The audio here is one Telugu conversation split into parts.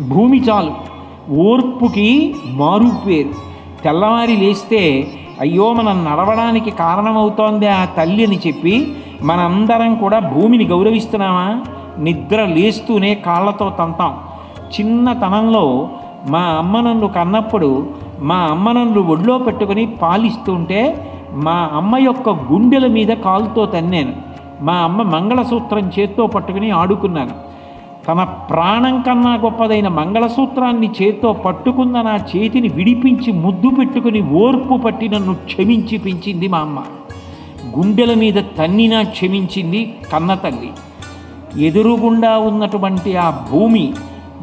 భూమి చాలు. ఓర్పుకి మారు పేరు. తెల్లవారి లేస్తే అయ్యో మనం నడవడానికి కారణమవుతోంది ఆ తల్లి అని చెప్పి మనందరం కూడా భూమిని గౌరవిస్తున్నామా? నిద్ర లేస్తూనే కాళ్ళతో తంతాం. చిన్నతనంలో మా అమ్మ నన్ను కన్నప్పుడు మా అమ్మ నన్ను ఒడిలో పెట్టుకుని పాలిస్తుంటే మా అమ్మ యొక్క గుండెల మీద కాలుతో తన్నాను. మా అమ్మ మంగళసూత్రం చేత్తో పట్టుకుని ఆడుకున్నాను. తన ప్రాణం కన్నా గొప్పదైన మంగళసూత్రాన్ని చేత్తో పట్టుకున్న నా చేతిని విడిపించి ముద్దు పెట్టుకుని ఓర్పు పట్టి నన్ను క్షమించి పెంచింది మా అమ్మ. గుండెల మీద తన్నినా క్షమించింది కన్న తల్లి. ఎదురుగుండా ఉన్నటువంటి ఆ భూమి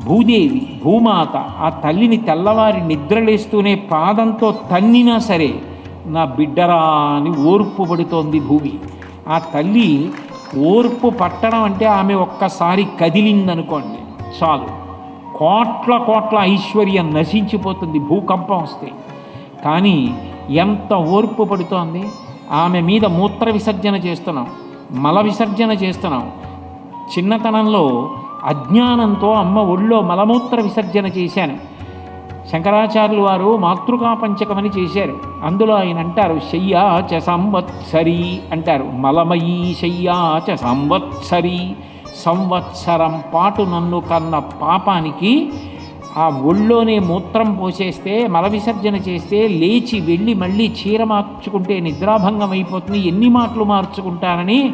భూదేవి భూమాత ఆ తల్లిని తెల్లవారి నిద్రలేస్తూనే పాదంతో తన్నినా సరే నా బిడ్డరా అని ఓర్పు పడుతోంది భూమి. ఆ తల్లి ఓర్పు పట్టడం అంటే ఆమె ఒక్కసారి కదిలిందనుకోండి చాలు. కోట్ల కోట్ల ఐశ్వర్యం నశించిపోతుంది భూకంపం వస్తే. కానీ ఎంత ఓర్పు పడుతోంది? ఆమె మీద మూత్ర విసర్జన చేస్తున్నాం మల విసర్జన చేస్తున్నాం. చిన్నతనంలో అజ్ఞానంతో అమ్మ ఒళ్ళో మలమూత్ర విసర్జన చేశాను. శంకరాచార్యులు వారు మాతృకా పంచకమని చేశారు. అందులో ఆయన అంటారు శయ్యా చ సంవత్సరి అంటారు. మలమయీ శయ్యా చ సంవత్సరి సంవత్సరం పాటు నన్ను కన్న పాపానికి ఆ ఒళ్ళోనే మూత్రం పోసేస్తే మల విసర్జన చేస్తే లేచి వెళ్ళి మళ్ళీ చీర మార్చుకుంటే నిద్రాభంగం అయిపోతుంది ఎన్ని మాటలు మార్చుకుంటానని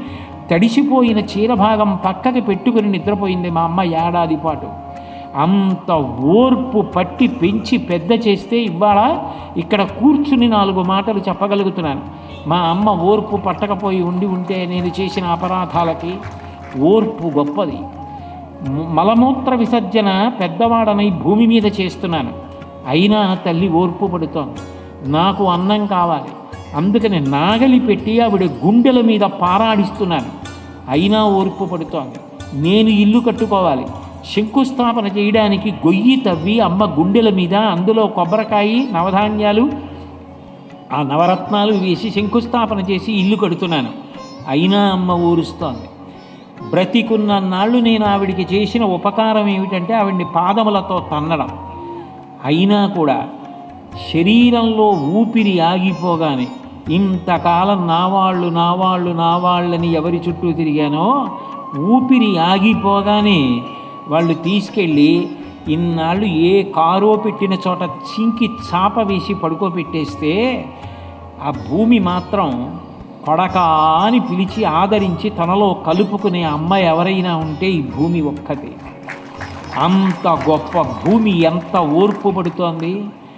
తడిసిపోయిన చీర భాగం పక్కకి పెట్టుకుని నిద్రపోయింది మా అమ్మ ఏడాది పాటు. అంత ఓర్పు పట్టి పెంచి పెద్ద చేస్తే ఇవాళ ఇక్కడ కూర్చుని నాలుగు మాటలు చెప్పగలుగుతున్నాను. మా అమ్మ ఓర్పు పట్టకపోయి ఉండి ఉంటే నేను చేసిన అపరాధాలకి ఓర్పు గొప్పది. మలమూత్ర విసర్జన పెద్దవాడనై భూమి మీద చేస్తున్నాను. అయినా తల్లి ఓర్పు పడుతోంది. నాకు అన్నం కావాలి. అందుకని నాగలి పెట్టి ఆవిడ గుండెల మీద పారాడిస్తున్నాను. అయినా ఓర్పు పడుతోంది. నేను ఇల్లు కట్టుకోవాలి. శంకుస్థాపన చేయడానికి గొయ్యి తవ్వి అమ్మ గుండెల మీద అందులో కొబ్బరికాయ నవధాన్యాలు ఆ నవరత్నాలు వేసి శంకుస్థాపన చేసి ఇల్లు కడుతున్నాను. అయినా అమ్మ ఊరుస్తోంది. బ్రతికున్న నాళ్ళు నేను ఆవిడికి చేసిన ఉపకారం ఏమిటంటే ఆవిడ్ని పాదములతో తన్నడం. అయినా కూడా శరీరంలో ఊపిరి ఆగిపోగానే ఇంతకాలం నావాళ్ళు నావాళ్ళు నావాళ్ళని ఎవరి చుట్టూ తిరిగానో ఊపిరి ఆగిపోగానే వాళ్ళు తీసుకెళ్ళి ఇన్నాళ్ళు ఏ కారో పెట్టిన చోట చింకి చాప వేసి పడుకోబెట్టేస్తే ఆ భూమి మాత్రం కొడక అని పిలిచి ఆదరించి తనలో కలుపుకునే అమ్మ ఎవరైనా ఉంటే ఈ భూమి ఒక్కతే అంత గొప్ప భూమి ఎంత ఓర్పు పడుతోంది.